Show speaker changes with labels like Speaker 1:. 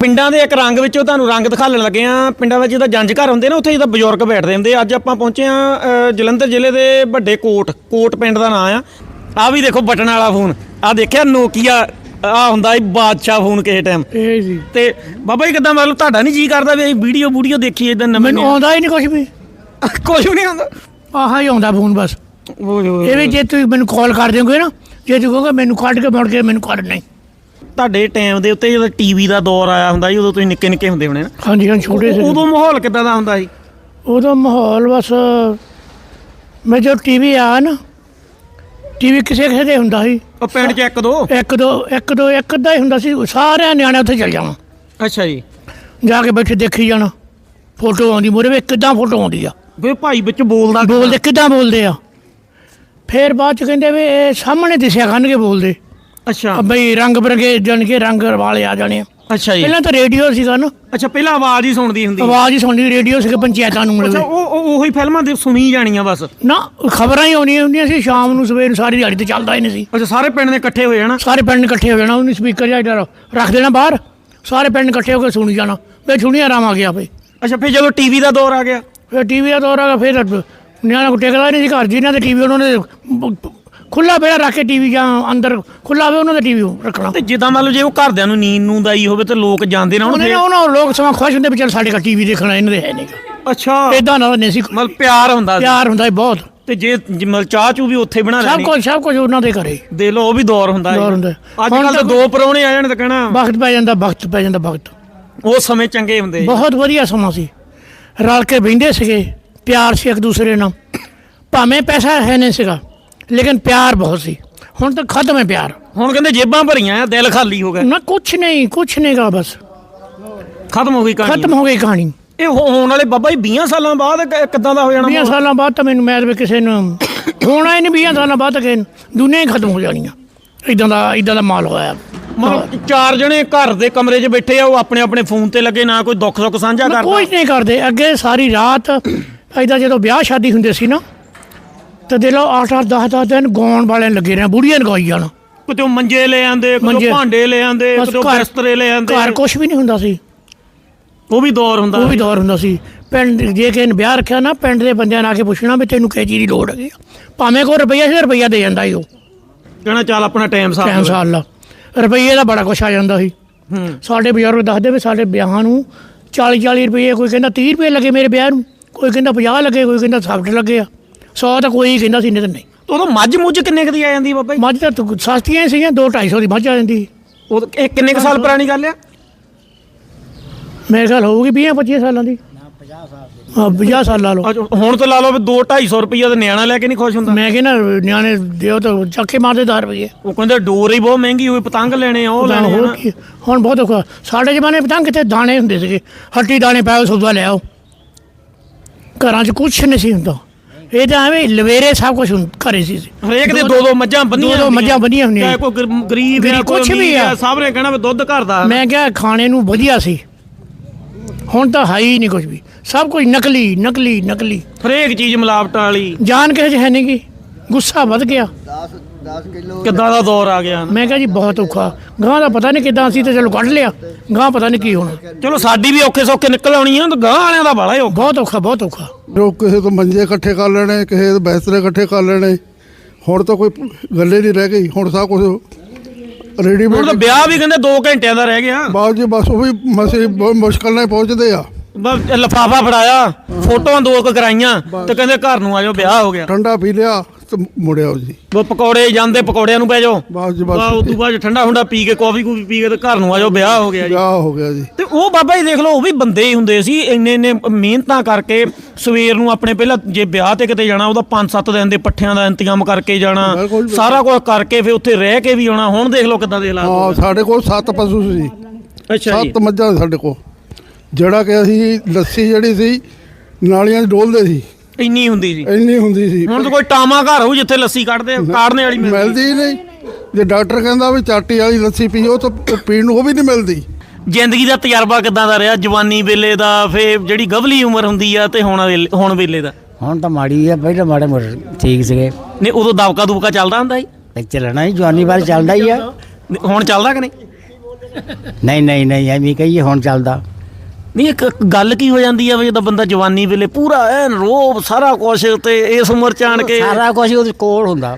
Speaker 1: ਪਿੰਡਾਂ ਦੇ ਇੱਕ ਰੰਗ ਵਿੱਚੋਂ ਤੁਹਾਨੂੰ ਰੰਗ ਦਿਖਾਉਣ ਲੱਗੇ ਆ। ਪਿੰਡਾਂ ਵਿੱਚ ਜਿਹਦਾ ਜੰਜ ਘਰ ਹੁੰਦੇ ਨਾ ਉੱਥੇ ਜਿਹਦਾ ਬਜ਼ੁਰਗ ਬੈਠਦੇ ਹੁੰਦੇ। ਅੱਜ ਆਪਾਂ ਪਹੁੰਚੇ ਆ ਜਲੰਧਰ ਜ਼ਿਲ੍ਹੇ ਦੇ ਵੱਡੇ ਕੋਟ ਕੋਟ ਪਿੰਡ ਦਾ ਨਾਂ ਆ। ਆ ਵੀ ਦੇਖੋ ਬਟਨ ਵਾਲਾ ਫੋਨ। ਆ ਦੇਖਿਆ ਨੋਕੀਆ ਆ ਹੁੰਦਾ ਸੀ ਬਾਦਸ਼ਾਹ ਫੋਨ ਕਿਸੇ ਟਾਈਮ
Speaker 2: ਇਹ ਜੀ।
Speaker 1: ਤੇ ਬਾਬਾ ਜੀ ਕਿਦਾਂ ਮਤਲਬ ਤੁਹਾਡਾ ਨਹੀਂ ਜੀ ਕਰਦਾ ਵੀ ਅਸੀਂ ਵੀਡੀਓ ਵੀਡੀਓ ਦੇਖੀਏ ਇਦਾਂ ਨਵੇਂ
Speaker 2: ਮੈਨੂੰ ਆਉਂਦਾ ਹੀ ਨਹੀਂ ਕੁਝ ਵੀ।
Speaker 1: ਕੁਝ ਨਹੀਂ ਆਉਂਦਾ?
Speaker 2: ਆਹਾ ਹੀ ਆਉਂਦਾ ਫੋਨ ਬਸ। ਇਹ ਵੀ ਜੇ ਤੁਸੀਂ ਮੈਨੂੰ ਕਾਲ ਕਰ ਦਿਓਗੇ ਨਾ ਜੇ ਤੁਸੀਂ ਕਹੋਗੇ ਮੈਨੂੰ ਕੱਢ ਕੇ ਮੁੜ ਕੇ ਮੈਨੂੰ ਕੱਢ ਨਹੀਂ।
Speaker 1: ਤੁਹਾਡੇ ਟਾਈਮ ਦੇ ਉੱਤੇ ਜਦੋਂ ਟੀਵੀ ਦਾ ਦੌਰ ਆਇਆ ਹੁੰਦਾ ਸੀ ਉਦੋਂ ਤੁਸੀਂ ਨਿੱਕੇ ਨਿੱਕੇ ਹੁੰਦੇ ਹੋਣੇ ਨਾ।
Speaker 2: ਹਾਂਜੀ ਹਾਂ ਛੋਟੇ ਸੀ
Speaker 1: ਉਦੋਂ ਮਾਹੌਲ ਕਿਦਾਂ ਦਾ ਹੁੰਦਾ ਸੀ?
Speaker 2: ਉਦੋਂ ਮਾਹੌਲ ਬਸ ਮੈਂ ਜੋ ਟੀਵੀ ਆ ਨਾ ਟੀਵੀ ਕਿਸੇ ਕਿਸੇ ਦੇ ਹੁੰਦਾ ਸੀ।
Speaker 1: ਉਹ ਪਿੰਡ 'ਚ ਇੱਕ ਦੋ?
Speaker 2: ਇੱਕ ਦੋ ਇੱਕ ਦੋ ਇੱਕ ਅੱਧਾ ਹੀ ਹੁੰਦਾ ਸੀ। ਸਾਰਿਆਂ ਨਿਆਣੇ ਉੱਥੇ ਚਲ ਜਾਣਾ।
Speaker 1: ਅੱਛਾ ਜੀ।
Speaker 2: ਜਾ ਕੇ ਬੈਠੇ ਦੇਖੀ ਜਾਣਾ। ਫੋਟੋ ਆਉਂਦੀ ਮੂਹਰੇ ਵੀ ਕਿੱਦਾਂ ਫੋਟੋ ਆਉਂਦੀ ਆ।
Speaker 1: ਵੇ ਭਾਈ ਵਿੱਚ ਬੋਲਦਾ
Speaker 2: ਬੋਲਦੇ ਕਿੱਦਾਂ? ਬੋਲਦੇ ਆ? ਫੇਰ ਬਾਅਦ ਚ ਕਹਿੰਦੇ ਵੀ ਇਹ ਸਾਹਮਣੇ ਦਿਸਿਆ ਕਰਨਗੇ ਬੋਲਦੇ।
Speaker 1: ਅੱਛਾ।
Speaker 2: ਬਈ ਰੰਗ ਬਰਗੇ ਜਾਣ ਕੇ ਰੰਗ ਵਾਲੇ ਆ ਜਾਣੇ ਆ।
Speaker 1: ਅੱਛਾ ਜੀ।
Speaker 2: ਪਹਿਲਾਂ ਤਾਂ ਰੇਡੀਓ ਸੀਗਾ ਨਾ
Speaker 1: ਅੱਛਾ ਪਹਿਲਾਂ ਆਵਾਜ਼ ਹੀ ਸੁਣਦੀ ਹੁੰਦੀ
Speaker 2: ਆਵਾਜ਼ ਹੀ ਸੁਣਦੀ ਰੇਡੀਓ ਸੀਗਾ ਪੰਚਾਇਤਾਂ ਨੂੰ
Speaker 1: ਅੱਛਾ ਉਹ ਉਹ- ਉਹੀ ਫਿਲਮਾਂ ਦੇ ਸੁਣੀ ਜਾਣੀਆਂ ਬਸ।
Speaker 2: ਨਾ ਖਬਰਾਂ ਹੀ ਆਉਣੀਆਂ ਹੁੰਦੀਆਂ ਸੀ ਸ਼ਾਮ ਨੂੰ ਸਵੇਰ ਨੂੰ ਸਾਰੀ ਦਿਹਾੜੀ ਤੇ ਚੱਲਦਾ ਹੀ ਨਹੀਂ ਸੀ।
Speaker 1: ਅੱਛਾ ਸਾਰੇ ਪਿੰਡ ਦੇ ਇਕੱਠੇ ਹੋਏ ਹਨਾ
Speaker 2: ਸਾਰੇ ਪਿੰਡ ਇਕੱਠੇ ਹੋ ਜਾਣਾ ਉਹਨੂੰ ਸਪੀਕਰ ਜਿਹਾ ਇੱਧਰ ਰੱਖ ਦੇਣਾ ਬਾਹਰ। ਸਾਰੇ ਪਿੰਡ ਇਕੱਠੇ ਹੋ ਕੇ ਸੁਣੀ ਜਾਣਾ। ਵੇ ਸੁਣੀ ਆਰਾਮ ਆ ਗਿਆ ਫੇ
Speaker 1: ਅੱਛਾ ਫਿਰ ਜਦੋਂ ਟੀਵੀ ਦਾ ਦੌਰ ਆ ਗਿਆ?
Speaker 2: ਫਿਰ ਟੀਵੀ ਦਾ ਦੌਰ ਆ ਗਿਆ ਫਿਰ ਨਿਆਣਾ ਕੋ ਟਿਕਦਾ ਨਹੀਂ ਸੀ ਘਰ ਜੀ ਇਹਨਾਂ ਦੇ ਟੀਵੀ ਉਹਨਾਂ ਨੇ ਖੁੱਲਾ ਬੇੜਾ ਰੱਖ ਕੇ ਟੀਵੀ ਜਾਂ ਅੰਦਰ ਖੁੱਲਾ ਹੋਵੇ ਉਹਨਾਂ ਦਾ ਟੀਵੀ ਰੱਖਣਾ।
Speaker 1: ਤੇ ਜਿੱਦਾਂ ਮੰਨ ਲਓ ਜੇ ਉਹ ਘਰਦਿਆਂ ਨੂੰ ਨੀਂਦ ਨੂੰ ਦਾਈ ਹੋਵੇ ਤੇ ਲੋਕ ਜਾਂਦੇ ਨਾ ਹੁਣ
Speaker 2: ਉਹਨੇ
Speaker 1: ਫਿਰ।
Speaker 2: ਉਹਨਾਂ ਲੋਕ ਸਮਾਂ ਖੁਸ਼ ਹੁੰਦੇ ਵੀ ਚੱਲ ਸਾਡੇ ਘਰ ਟੀਵੀ ਦੇਖਣਾ ਇਹਨਾਂ ਦੇ ਹੈ ਨਹੀਂ
Speaker 1: ਅੱਛਾ।
Speaker 2: ਇਦਾਂ ਨਾਲ ਨਹੀਂ ਸੀ।
Speaker 1: ਮਤਲਬ ਪਿਆਰ ਹੁੰਦਾ ਸੀ।
Speaker 2: ਪਿਆਰ ਹੁੰਦਾ ਸੀ ਬਹੁਤ।
Speaker 1: ਤੇ ਜੇ ਜੇ ਮਤਲਬ ਚਾਹ ਚੂ ਵੀ ਉੱਥੇ ਬਣਾ
Speaker 2: ਸਭ
Speaker 1: ਲੈਣੀ।
Speaker 2: ਕੁਝ ਸਭ ਕੁਝ ਉਹਨਾਂ ਦੇ ਘਰੇ।
Speaker 1: ਦੇ ਲੋ ਉਹ ਵੀ ਦੌਰ ਹੁੰਦਾ ਸੀ।
Speaker 2: ਦੌਰ ਹੁੰਦਾ।
Speaker 1: ਅੱਜ
Speaker 2: ਹੁਣ
Speaker 1: ਕੱਲ ਤਾਂ
Speaker 2: ਤਾਂ
Speaker 1: ਦੋ ਪਰੌਣੇ ਆ ਜਾਣ ਤਾਂ ਕਹਿਣਾ।
Speaker 2: ਵਕਤ ਪੈ ਜਾਂਦਾ ਵਕਤ ਪੈ ਜਾਂਦਾ ਵਕਤ।
Speaker 1: ਉਹ ਸਮੇਂ ਚੰਗੇ ਹੁੰਦੇ ਸੀ।
Speaker 2: ਬਹੁਤ ਵਧੀਆ ਸਮਾਂ ਸੀ। ਰਲ ਕੇ ਬਹਿੰਦੇ ਸੀਗੇ। ਪਿਆਰ ਸੀ ਇੱਕ ਦੂਸਰੇ ਨਾਲ। ਭਾਵੇਂ ਪੈਸਾ ਹੈ ਨਹੀਂ ਸੀਗਾ। ਲੇਕਿਨ ਪਿਆਰ ਬਹੁਤ ਸੀ। ਹੁਣ ਤਾਂ ਖਤਮ ਹੈ ਪਿਆਰ।
Speaker 1: ਹੁਣ ਕਹਿੰਦੇ ਜੇਬਾਂ ਭਰੀਆਂ ਆ ਦਿਲ ਖਾਲੀ ਹੋ ਗਿਆ।
Speaker 2: ਨਾ ਕੁਛ ਨਹੀਂ ਕੁਛ ਨਹੀਂਗਾ ਬਸ।
Speaker 1: ਖਤਮ ਹੋ ਗਈ ਕਹਾਣੀ।
Speaker 2: ਖਤਮ ਹੋ ਗਈ ਕਹਾਣੀ।
Speaker 1: ਇਹ ਹੋ- ਹੋਣ ਵਾਲੇ ਬਾਬਾ ਜੀ 20 ਸਾਲਾਂ ਬਾਅਦ ਕ- ਕਿੱਦਾਂ ਦਾ ਹੋ ਜਾਣਾ
Speaker 2: 20 ਸਾਲਾਂ ਬਾਅਦ ਤਾਂ ਮੈਨੂੰ ਮੈਦ ਵੀ ਕਿਸੇ ਨੂੰ ਹੋਣਾ ਹੀ ਨਹੀਂ 20 ਸਾਲਾਂ ਬਾਅਦ ਤਾਂ ਕਿਸੇ ਨੂੰ ਦੁਨੀਆ ਹੀ ਖਤਮ ਹੋ ਜਾਣੀ ਆ ਇਦਾਂ ਦਾ ਇਦਾਂ ਦਾ ਮਾਲ ਹੋਇਆ।
Speaker 1: ਮਤਲਬ ਚਾਰ ਜਣੇ ਘਰ ਦੇ ਕਮਰੇ 'ਚ ਬੈਠੇ ਆ ਉਹ ਆਪਣੇ ਆਪਣੇ ਫੋਨ ਤੇ ਲੱਗੇ ਨਾ ਕੋਈ ਦੁੱਖ ਸੁੱਖ ਸਾਂਝਾ
Speaker 2: ਮੈਂ
Speaker 1: ਕਰਦਾ।
Speaker 2: ਕੁਝ ਨਹੀਂ ਕਰਦੇ। ਅੱਗੇ ਸਾਰੀ ਰਾਤ ਐਦਾਂ ਜਦੋਂ ਵਿਆਹ ਸ਼ਾਦੀ ਹੁੰਦੇ ਸੀ ਨਾ ਤੇ ਦੇ ਲੋ 8 8 10 10 ਦਿਨ ਗਾਉਣ ਵਾਲਿਆਂ ਲੱਗੇ ਰਹਿਣਾ ਬੁੜੀਆਂ ਗਾਈ ਜਾਣਾ।
Speaker 1: ਕਿਤੇ ਉਹ ਮੰਜੇ ਲੈ ਆਂਦੇ ਕਿਤੇ। ਉਹ ਭਾਂਡੇ ਲੈ ਆਂਦੇ ਕਿਤੇ ਉਹ ਬਿਸਤਰੇ ਲੈ ਆਂਦੇ।
Speaker 2: ਘਰ ਕੁਝ ਵੀ ਨਹੀਂ ਹੁੰਦਾ ਸੀ।
Speaker 1: ਉਹ ਵੀ ਦੌਰ ਹੁੰਦਾ
Speaker 2: ਉਹ ਵੀ ਦੌਰ ਹੁੰਦਾ ਸੀ। ਪਿੰਡ ਜੇ ਕਿਸੇ ਨੇ ਵਿਆਹ ਰੱਖਿਆ ਨਾ ਪਿੰਡ ਦੇ ਬੰਦਿਆਂ ਨੇ ਆ ਕੇ ਪੁੱਛਣਾ ਵੀ ਤੈਨੂੰ ਕਿਹ ਚੀਜ਼ ਦੀ ਲੋੜ ਹੈਗੀ। ਭਾਵੇਂ ਕੋਈ ਰੁਪਈਆ ਸੀ ਰੁਪਈਆ ਦੇ ਜਾਂਦਾ ਸੀ ਉਹ।
Speaker 1: ਕਹਿਣਾ ਚੱਲ ਆਪਣਾ ਟਾਈਮ ਸਾਫ਼
Speaker 2: ਟਾਈਮ ਸਾਲ ਦਾ ਰੁਪਈਏ ਦਾ ਬੜਾ ਕੁਛ ਆ ਜਾਂਦਾ ਸੀ।
Speaker 1: ਹੂੰ।
Speaker 2: ਸਾਡੇ ਬਜ਼ੁਰਗ ਦੱਸਦੇ ਵੀ ਸਾਡੇ ਵਿਆਹਾਂ ਨੂੰ 40 40 ਰੁਪਏ ਕੋਈ ਕਹਿੰਦਾ 30 ਰੁਪਏ ਲੱਗੇ ਮੇਰੇ ਵਿਆਹ ਨੂੰ ਕੋਈ ਕਹਿੰਦਾ 50 ਲੱਗੇ ਕੋਈ ਕਹਿੰਦਾ 60 ਲੱਗੇ ਆ। 100 ਤਾਂ ਕੋਈ ਕਹਿੰਦਾ ਸੀ ਨਹੀਂ ਤਾਂ ਨਹੀਂ।
Speaker 1: ਤੇ ਉਦੋਂ ਮੱਝ ਮੁੱਝ ਕਿੰਨੇ ਕੁ ਦੀ ਆ ਜਾਂਦੀ ਬਾਬਾ ਜੀ?
Speaker 2: ਮੱਝ ਤਾਂ ਤੁ- ਸਸਤੀਆਂ ਹੀ ਸੀਗੀਆਂ 2 250 ਦੀ ਮੱਝ ਆ ਜਾਂਦੀ। ਸੀ।
Speaker 1: ਉਹ ਇਹ ਕਿੰਨੇ ਕੁ ਸਾਲ ਪੁਰਾਣੀ ਗੱਲ ਆ?
Speaker 2: ਮੇਰੇ ਖਿਆਲ ਹੋਊਗੀ 20 25 ਸਾਲਾਂ ਦੀ। ਹਾਂ 50 ਸਾਲ ਲਾ ਲਓ।
Speaker 1: ਅੱਜ ਹੁਣ ਤਾਂ ਲਾ ਲਓ ਵੀ 2 250 ਰੁਪਈਆ ਦਾ ਨਿਆਣਾ ਲੈ ਕੇ ਨਹੀਂ ਖੁਸ਼ ਹੁੰਦਾ।
Speaker 2: ਮੈਂ ਕਹਿੰਦਾ ਨਿਆਣੇ ਦਿਓ ਤਾਂ ਚੱਕੇ ਮਾਰਦੇ 10 ਰੁਪਏ
Speaker 1: ਉਹ ਕਹਿੰਦੇ ਡੋਰ ਹੀ ਬਹੁਤ ਮਹਿੰਗੀ ਹੋਈ ਪਤੰਗ ਲੈਣੇ ਆ ਉਹ ਲੈਣੇ ਆ
Speaker 2: ਹੋਰ। ਕੀ ਹੁਣ ਬਹੁਤ ਔਖਾ। ਸਾਡੇ ਜ਼ਮਾਨੇ ਪਤੰਗ ਕਿਤੇ ਦਾਣੇ ਹੁੰਦੇ ਸੀਗੇ। ਹੱਟੀ ਦਾਣੇ ਪਾਓ ਸੌਦਾ ਲੈ ਆਓ। ਘਰਾਂ 'ਚ ਕੁਛ ਨਹੀਂ ਸੀ ਹੁੰਦਾ। ਇਹ ਤਾਂ ਐਵੇਂ ਲਵੇਰੇ ਸਭ ਕੁਝ ਘਰੇ ਸੀ।
Speaker 1: ਹਰੇਕ ਦੇ ਦੋ ਦੋ ਮੱਝਾਂ ਬੰਨੀਆਂ
Speaker 2: ਦੋ ਦੋ ਮੱਝਾਂ ਬੰਨੀਆਂ ਹੁੰਦੀਆਂ।
Speaker 1: ਚਾਹੇ ਕੋਈ ਗਰ- ਗਰੀਬ ਆ
Speaker 2: ਗਰੀਬ
Speaker 1: ਕੋਈ
Speaker 2: ਕੁਛ ਵੀ
Speaker 1: ਅਮੀਰ
Speaker 2: ਆ।
Speaker 1: ਸਭ ਨੇ ਕਹਿਣਾ ਵੀ ਦੁੱਧ ਘਰ ਦਾ।
Speaker 2: ਮੈਂ ਕਿਹਾ ਖਾਣੇ ਨੂੰ ਵਧੀਆ ਸੀ। ਹੁਣ ਤਾਂ ਹੈ ਹੀ ਨਹੀਂ ਕੁਝ ਵੀ। ਸਭ ਕੁਝ ਨਕਲੀ ਨਕਲੀ ਨਕਲੀ।
Speaker 1: ਹਰੇਕ ਚੀਜ਼ ਮਿਲਾਵਟ ਵਾਲੀ।
Speaker 2: ਜਾਨ ਕਿਸੇ 'ਚ ਹੈ ਨਹੀਂ ਗੀ। ਗੁੱਸਾ ਵੱਧ ਗਿਆ।
Speaker 3: 10 10 ਕਿਲੋ
Speaker 1: ਕਿੱਦਾਂ ਦਾ ਦੌਰ ਆ ਗਿਆ?
Speaker 2: ਮੈਂ ਕਿਹਾ ਜੀ ਬਹੁਤ ਔਖਾ। ਗਾਂ ਦਾ ਪਤਾ ਨਹੀਂ ਕਿੱਦਾਂ ਸੀ ਤੇ ਚਲੋ ਕੱਢ ਲਿਆ। ਗਾਂ ਪਤਾ ਨਹੀਂ ਕੀ ਹੋਣਾ।
Speaker 1: ਚਲੋ ਸਾਡੀ ਵੀ ਔਖੇ ਸੌਖੇ ਨਿਕਲ ਆਉਣੀ ਆ ਤਾਂ ਗਾਂ ਵਾਲਿਆਂ ਦਾ ਬਾਲਾ ਹੀ ਔਖਾ।
Speaker 2: ਬਹੁਤ ਔਖਾ ਬਹੁਤ ਔਖਾ।
Speaker 4: ਜੋ ਕਿਸੇ ਤੋਂ ਮੰਜੇ ਇਕੱਠੇ ਕਰ ਲੈਣੇ ਕਿਸੇ ਦੇ ਬਿਸਤਰੇ ਇਕੱਠੇ ਕਰ ਲੈਣੇ ਹੁਣ ਤਾਂ ਕੋਈ ਗੱਲੇ ਨਹੀਂ ਰਹਿ ਗਈ ਹੁਣ ਸਭ ਕੁਝ
Speaker 1: ਹੁਣ
Speaker 4: ਰੈਡੀਮੇਡ
Speaker 1: ਤਾਂ ਵਿਆਹ ਵੀ ਕਹਿੰਦੇ 2 ਘੰਟਿਆਂ ਦਾ ਰਹਿ ਗਿਆ।
Speaker 4: ਬਾਅਦ ਜੀ ਬਸ ਉਹ ਵੀ ਮਸੇ ਬਹੁਤ ਮੁਸ਼ਕਲ ਨਾਲ ਪਹੁੰਚਦੇ ਆ।
Speaker 1: ਬਸ ਲਫਾਫਾ ਫੜਾਇਆ ਫੋਟੋਆਂ ਦੋ ਕੁ ਕਰਾਈਆਂ ਤੇ ਕਹਿੰਦੇ ਘਰ ਨੂੰ ਆਜੋ ਵਿਆਹ ਹੋ ਗਿਆ।
Speaker 4: ਠੰਡਾ ਪੀ ਲਿਆ। ਤੇ ਮੁੜਿਆ ਜੀ।
Speaker 1: ਉਹ ਪਕੌੜੇ ਜਾਂਦੇ ਪਕੌੜਿਆਂ ਨੂੰ ਪੈ ਜਾਓ।
Speaker 4: ਬਸ ਜੀ
Speaker 1: ਬਸ। ਉਸ ਤੋਂ ਬਾਅਦ ਠੰਡਾ ਹੁੰਦਾ ਪੀ ਕੇ ਕਾਫੀ ਕੂਫੀ ਪੀ ਕੇ ਤੇ ਘਰ ਨੂੰ ਆਜੋ ਵਿਆਹ ਹੋ ਗਿਆ ਜੀ।
Speaker 4: ਵਿਆਹ ਹੋ ਗਿਆ ਜੀ।
Speaker 1: ਤੇ ਉਹ ਬਾਬਾ ਜੀ ਦੇਖ ਲਓ ਉਹ ਵੀ ਬੰਦੇ ਹੀ ਹੁੰਦੇ ਸੀ ਇੰਨੇ ਇੰਨੇ ਮਿਹਨਤਾਂ ਕਰਕੇ ਸਵੇਰ ਨੂੰ ਆਪਣੇ ਪਹਿਲਾਂ ਜੇ ਵਿਆਹ ਤੇ ਕਿਤੇ ਜਾਣਾ ਉਹਦਾ 5-7 ਦਿਨ ਦੇ ਪੱਠਿਆਂ ਦਾ ਇੰਤਜ਼ਾਮ ਕਰਕੇ ਜਾਣਾ
Speaker 4: ਬਿਲਕੁਲ।
Speaker 1: ਸਾਰਾ ਕੁਝ ਕਰਕੇ ਫਿਰ ਉੱਥੇ ਰਹਿ ਕੇ ਵੀ ਆਉਣਾ ਹੁਣ ਦੇਖ ਲਓ ਕਿੱਦਾਂ ਦੇ ਹਾਲਾਤ ਹੋ
Speaker 4: ਹਾਂ ਸਾਡੇ ਕੋਲ ਸੱਤ ਪਸ਼ੂ ਸੀ।
Speaker 1: ਗਏ ਅੱਛਾ ਜੀ।
Speaker 4: ਸੱਤ ਮੱਝਾਂ ਸੀ ਸਾਡੇ ਕੋਲ। ਜਿਹੜਾ ਕਿ ਅਸੀਂ ਲੱਸੀ ਜਿਹੜੀ ਸੀ ਨਾਲੀਆਂ 'ਚ ਡੋਲਦੇ ਸੀ।
Speaker 1: ਇੰਨੀ ਹੁੰਦੀ ਸੀ।
Speaker 4: ਇੰਨੀ ਹੁੰਦੀ ਸੀ।
Speaker 1: ਹੁਣ ਤਾਂ ਕੋਈ ਟਾਮਾ ਘਰ ਹੋਊ ਜਿੱਥੇ ਲੱਸੀ ਕੱਢਦੇ ਕਾੜਨੇ ਵਾਲੀ ਮਿਲਦੀ।
Speaker 4: ਮਿਲਦੀ ਹੀ ਨਹੀਂ। ਜੇ ਡਾਕਟਰ ਕਹਿੰਦਾ ਵੀ ਚਾਟੀ ਵਾਲੀ ਲੱਸੀ ਪੀਓ ਤਾਂ ਪੀਣ ਨੂੰ ਉਹ ਵੀ ਨਹੀਂ ਮਿਲਦੀ।
Speaker 1: ਜ਼ਿੰਦਗੀ ਦਾ ਤਜਰਬਾ ਕਿੱਦਾਂ ਦਾ ਰਿਹਾ? ਜਵਾਨੀ ਵੇਲੇ ਦਾ ਫੇ ਜਿਹੜੀ ਗਵਲੀ ਉਮਰ ਹੁੰਦੀ ਆ ਤੇ ਹੁਣ ਵੇਲੇ- ਹੁਣ ਵੇਲੇ ਦਾ?
Speaker 5: ਹੁਣ ਤਾਂ ਮਾੜੀ ਆ ਪਹਿਲਾਂ ਮਾੜੇ ਮੋਟੇ ਠੀਕ ਸੀਗੇ।
Speaker 1: ਨੇ ਉਦੋਂ ਦਬਕਾ ਦੁਬਕਾ ਚੱਲਦਾ ਹੁੰਦਾ ਸੀ?
Speaker 5: ਤੇ ਚੱਲਣਾ ਹੀ ਜਵਾਨੀ ਵਾਲ ਚੱਲਦਾ ਹੀ ਆ।
Speaker 1: ਹੁਣ ਚੱਲਦਾ ਕਿ ਨਹੀਂ?
Speaker 5: ਨਹੀਂ ਨਹੀਂ ਨਹੀਂ ਐਵੇਂ ਕਹੀਏ ਹੁਣ ਚੱਲਦਾ।
Speaker 1: ਨਹੀਂ, ਇੱਕ ਇੱਕ ਗੱਲ ਕੀ ਹੋ ਜਾਂਦੀ ਆ ਵੀ ਜਦੋਂ ਬੰਦਾ ਜਵਾਨੀ ਵੇਲੇ ਪੂਰਾ ਐਨ ਰੋਬ ਸਾਰਾ ਕੁਝ ਤੇ ਇਸ ਉਮਰ ਚ ਆਣ ਕੇ
Speaker 5: ਸਾਰਾ ਕੁਝ ਉਹਦੇ ਕੋਲ ਹੁੰਦਾ।